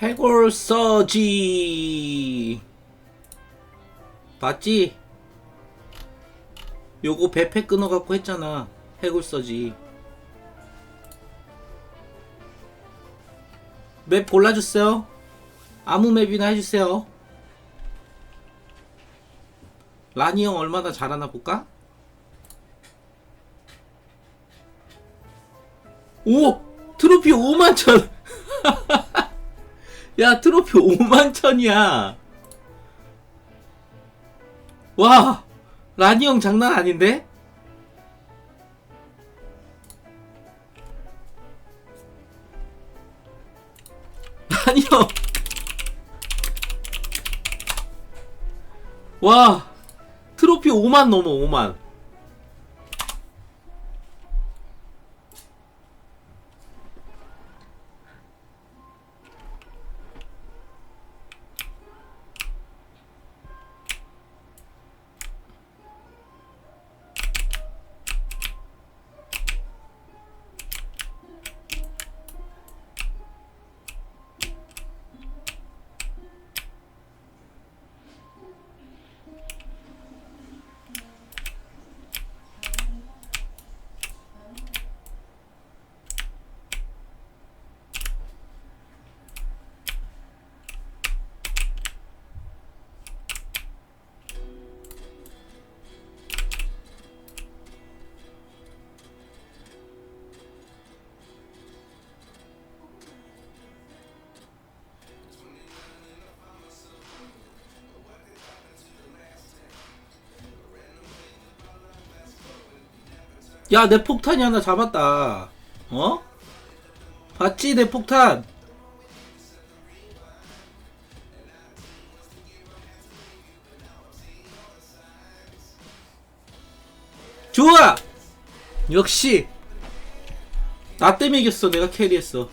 해골 서지 봤지? 요거 배패 끊어갖고 했잖아 해골 서지 맵 골라주세요 아무 맵이나 해주세요 라니 형 얼마나 잘하나 볼까? 오! 트로피 5만천! 야, 트로피 5만 천이야! 와! 라니 형 장난 아닌데? 라니 형! 와! 트로피 5만 넘어, 5만. 야, 내 폭탄이 하나 잡았다. 어? 봤지, 내 폭탄? 좋아! 역시! 나 때문에 이겼어. 내가 캐리했어.